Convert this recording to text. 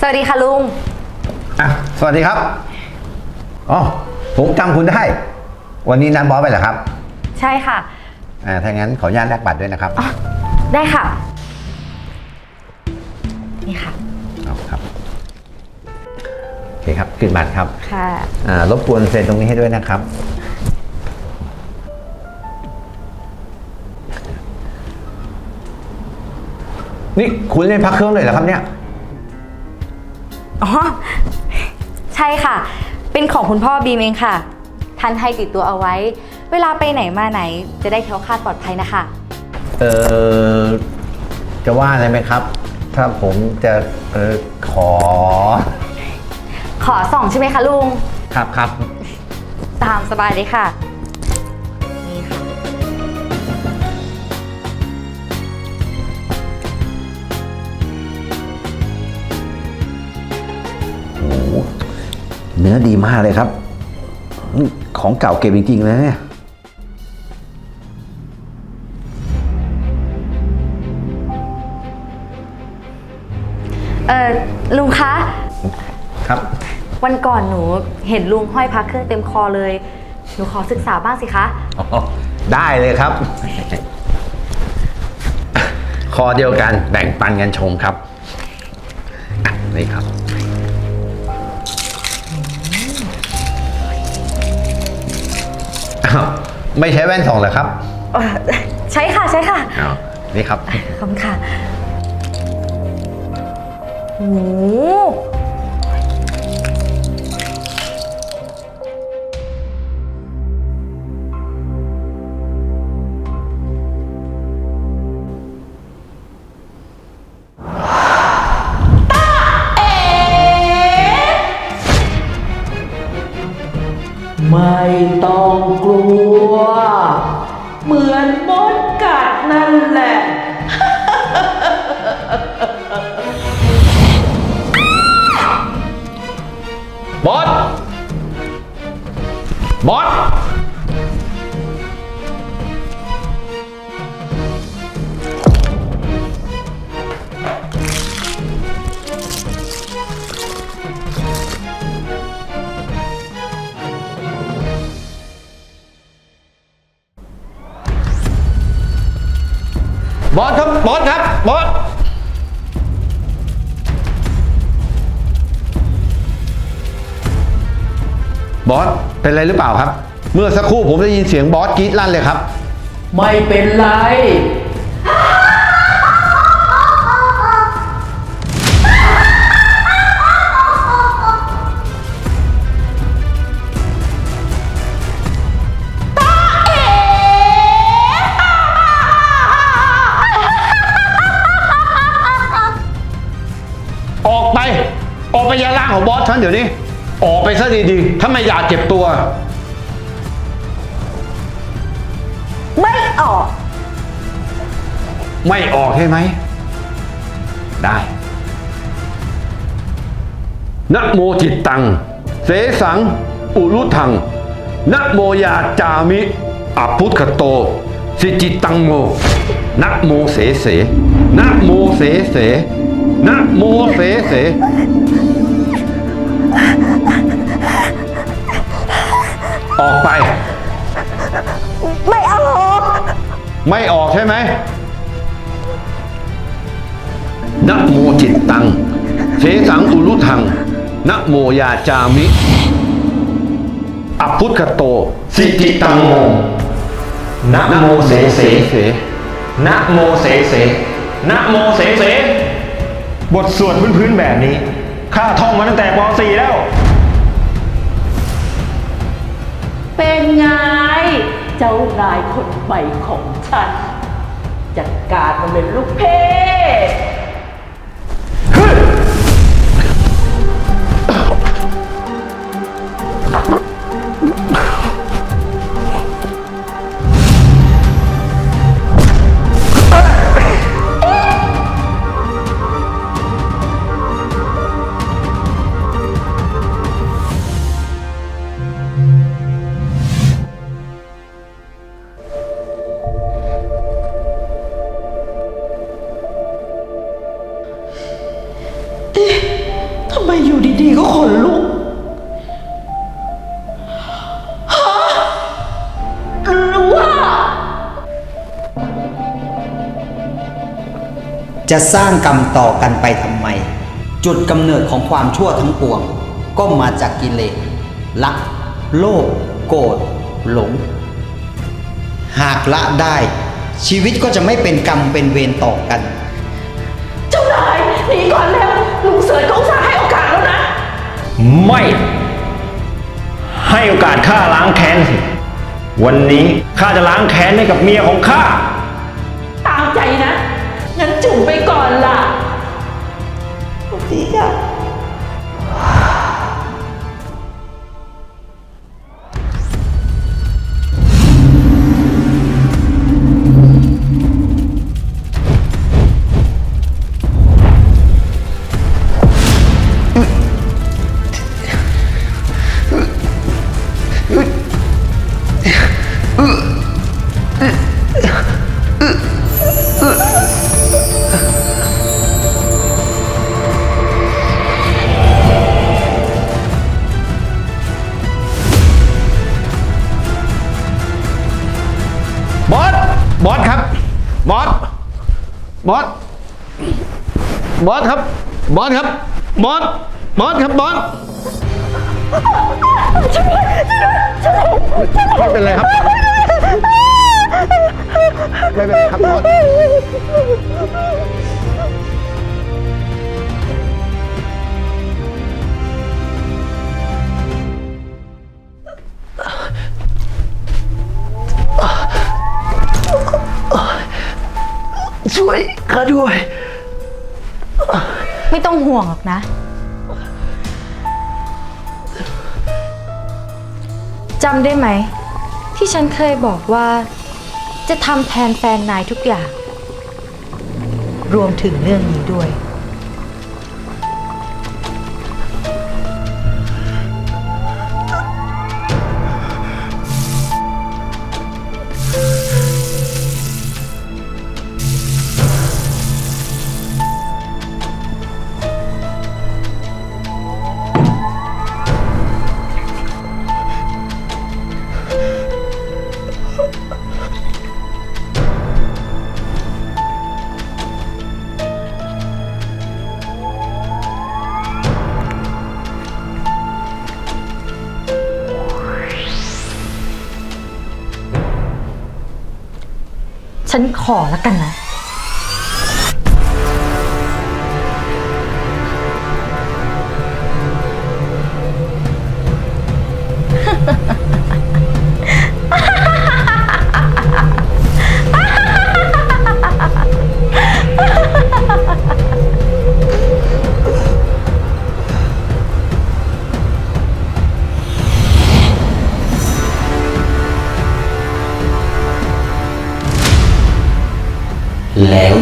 สวัสดีค่ะลุง อะสวัสดีครับอ๋อผมจำคุณได้ วันนี้นัดบอสไปเหรอครับใช่ค่ะ อ่าถ้างั้นขออนุญาตแลกบัตรด้วยนะครับอ๋อ ได้ค่ะ นี่ค่ะ เอาครับโอเคครับขึ้นบัตรครับค่ะ อ่ารบกวนเซ็นตรงนี้ให้ด้วยนะครับ นี่คุณเล่นพักเครื่องเลยเหรอครับเนี่ย ค่ะ เป็นของคุณพ่อบีมเองค่ะ ท่านให้ติดตัวเอาไว้ เวลาไปไหนมาไหน จะได้แคล้วคลาดปลอดภัยนะคะ เออจะว่าอะไรไหมครับ ถ้าผมจะเออขอ ขอส่องใช่ไหมคะลุง ครับครับ ตามสบายเลยค่ะ เนื้อดีมากเลยครับนี่ของเก่าเก็บจริงๆเลยนะเนี่ยเออลุงคะ ครับ วันก่อนหนูเห็นลุงห้อยพระเครื่องเต็มคอเลย หนูขอศึกษาบ้างสิคะ อ๋อได้เลยครับ คอเดียวกันแบ่งปันกันชมครับอะนี่ครับ ไม่ใช้แว่นส่องเหรอครับเอ่อใช่ค่ะใช่ค่ะ อ้าวนี่ครับ ขอบคุณค่ะโอ้โห บอส บอส บอสครับ บอสครับ บอส บอสเป็นอะไรหรือเปล่าครับ เมื่อสักครู่ผมได้ยินเสียงบอสกรี๊ดลั่นเลยครับ ไม่เป็นไร ออกไป ออกไปอยาล่างของบอสฉันเดี๋ยวนี้ ออกไปซะดีๆ ถ้าไม่อยากเจ็บตัว ไม่ออก ไม่ออกใช่ไหม ได้นะโมจิตตัง เสสัง อุรุทังนะโมยาจามิอพุทธโต สิจิตตังโมนะโมเสเสนะโมเสเสนะโมเสเส ออกไป ไม่ออกไม่ออกใช่ไหมนะโมจิตตัง เสสังอุรุทังนะโมยาจามิ อพุทธโต สิจิตังโมนะโมเสเสเสนะโมเสเสนะโมเสเส บทสวดพื้นๆแบบนี้ ข้าท่องมาตั้งแต่ป .4 แล้ว เป็นไง เจ้านายคนใหม่ของฉัน จัดการมันเลยลูกเพ จะสร้างกรรมต่อกันไปทำไม จุดกำเนิดของความชั่วทั้งปวง ก็มาจากกิเลสรักโลภโกรธหลง หากละได้ ชีวิตก็จะไม่เป็นกรรมเป็นเวรต่อกัน เจ้านายหนีก่อนแล้วลุงเสิร์ชก็อุตส่าห์ให้โอกาสแล้วนะ ไม่ ให้โอกาสข้าล้างแค้นสิวันนี้ข้าจะล้างแค้นให้กับเมียของข้าตามใจนะ งั้นจุ่มไปก่อนล่ะสวัสดีค่ะบ บอส บอสครับ บอสครับ บอส บอสครับบอสไม่เป็นไรครับ ไม่เป็นไรครับบอสาด้วย ไม่ต้องห่วงหรอกนะ จำได้ไหม ที่ฉันเคยบอกว่า จะทำแทนแฟนนายทุกอย่าง รวมถึงเรื่องนี้ด้วย ฉันขอแล้วกันนะ แล้ว